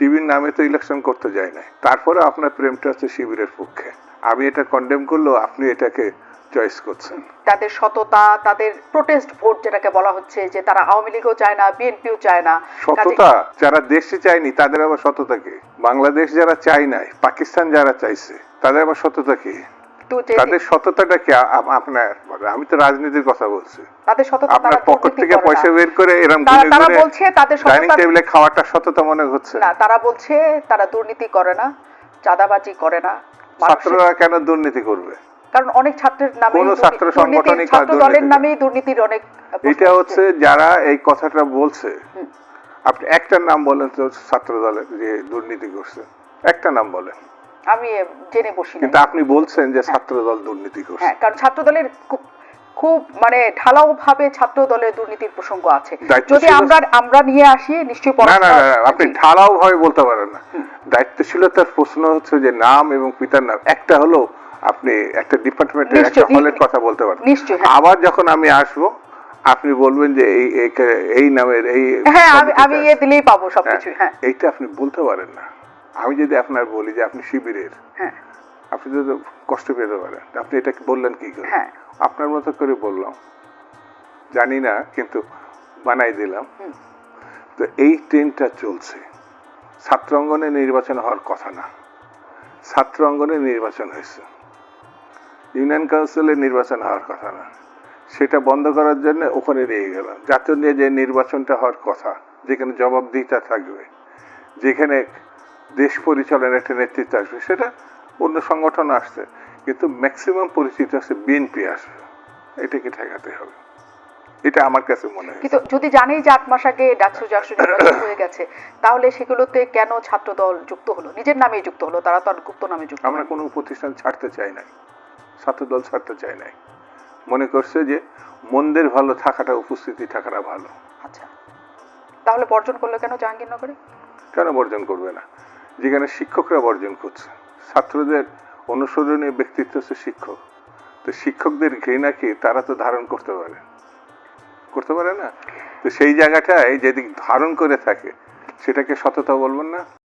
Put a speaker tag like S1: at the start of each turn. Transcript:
S1: শিবির নামে তো ইলেকশন করতে যায় না তারপরে আপনার প্রেমটা হচ্ছে শিবিরের পক্ষে। আমি এটা কন্ডেম করলেও আপনি এটাকে চয়েস করছেন।
S2: তাদের সততা তাদের প্রোটেস্ট ভোট যেটাকে বলা হচ্ছে যে তারা আওয়ামী লীগও চায় না বিএনপিও চায় না।
S1: সততা যারা দেশে চায়নি তাদের আবার সততা কি? বাংলাদেশ যারা চাই নাই পাকিস্তান যারা চাইছে তাদের আবার সততা কি? তাদের সততাটা কি আ- আপনার আমি তো রাজনীতির কথা বলছি।
S2: তাদের সততা
S1: আপনার পকেট থেকে পয়সা বের করে এরকম
S2: তারা- বলছে তাদের
S1: ডাইনিং টেবিলে খাওয়াটা সততা মনে হচ্ছে।
S2: না তারা বলছে তারা দুর্নীতি করে না চাঁদাবাজি করে না
S1: ছাত্ররা কেন দুর্নীতি করবে?
S2: কারণ অনেক ছাত্রের নামে
S1: কোনো ছাত্র সংগঠনই
S2: ছাত্র দলের নামেই দুর্নীতির অনেক
S1: এটা হচ্ছে যারা এই কথাটা বলছে। আপনি একটা নাম বলেন তো ছাত্র দলের যে দুর্নীতি করছে। একটা নাম বলেন।
S2: আমি জেনে বসি
S1: কিন্তু আপনি বলছেন যে ছাত্র দল দুর্নীতি করছে।
S2: হ্যাঁ কারণ ছাত্র দলের খুব- মানে ঢালাও ভাবে ছাত্র দলের দুর্নীতির প্রসঙ্গ আছে। যদি আমরা আমরা নিয়ে আসি নিশ্চয়ই
S1: না না আপনি ঢালাও ভাবে বলতে পারেন না। দায়িত্বশীলতার প্রশ্ন হচ্ছে যে নাম এবং পিতার নাম। একটা হলো আপনি একটা ডিপার্টমেন্টের একটা হলের কথা বলতে পারেন।
S2: নিশ্চয়ই, হ্যাঁ।
S1: আবার যখন আমি আসব আপনি বলবেন যে এই এই- নামের এই
S2: হ্যাঁ আমি আমি ইয়ে দিলেই পাবো সবকিছু হ্যাঁ।
S1: এইটা আপনি বলতে পারেন না। আমি যদি আপনার বলি যে আপনি শিবিরের
S2: হ্যাঁ।
S1: আপনি যদি কষ্ট পেতে পারেন। আপনি এটা বললেন কি করে?
S2: হ্যাঁ।
S1: আপনার মতো করে বললাম। জানি না কিন্তু বানাই দিলাম। তো এই ট্রেনটা চলছে। ছাত্র অঙ্গনে নির্বাচন হওয়ার কথা না। ছাত্র অঙ্গনে নির্বাচন হয়েছে। ইউনিয়ন কাউন্সিলের নির্বাচন হওয়ার কথা না। সেটা বন্ধ করার জন্য ওখানে নিয়ে গেল জাতীয় নিয়ে যে নির্বাচনটা হওয়ার কথা যেখানে জবাবদিহিতা থাকবে যেখানে দেশ পরিচালনার একটা নেতৃত্ব আসবে সেটা অন্য সংগঠন আসছে কিন্তু ম্যাক্সিমাম পরিচিত আছে বিএনপি আসবে এটাকে ঠেকাতে হবে? এটা আমার কাছে মনে হয়।
S2: কিন্তু যদি জানি যে আট মাস আগে ডাকসু জাকসু নির্বাচন হয়ে গেছে তাহলে সেগুলোতে কেন ছাত্র দল যুক্ত হলো? নিজের নামেই যুক্ত হলো তারা তো আর গুপ্ত নামে যুক্ত
S1: আমরা কোনো প্রতিষ্ঠান ছাড়তে চাই নাই ছাত্রদল ছাড়তে চাই নাই। মনে করছে যে মন্দের ভালো থাকাটা উপস্থিতি থাকাটা ভালো।
S2: আচ্ছা তাহলে বর্জন করল কেন জাহাঙ্গীরনগরে?
S1: কেন বর্জন করবে না? যেখানে শিক্ষকরা বর্জন করছে। ছাত্রদের অনুসরণীয় ব্যক্তিত্ব হচ্ছে শিক্ষক। তো শিক্ষকদের ঘৃণাকে তারা তো ধারণ করতে পারে? করতে পারে না? তো সেই জায়গাটায় যদি ধারণ করে থাকে, সেটাকে সততা বলবেন না?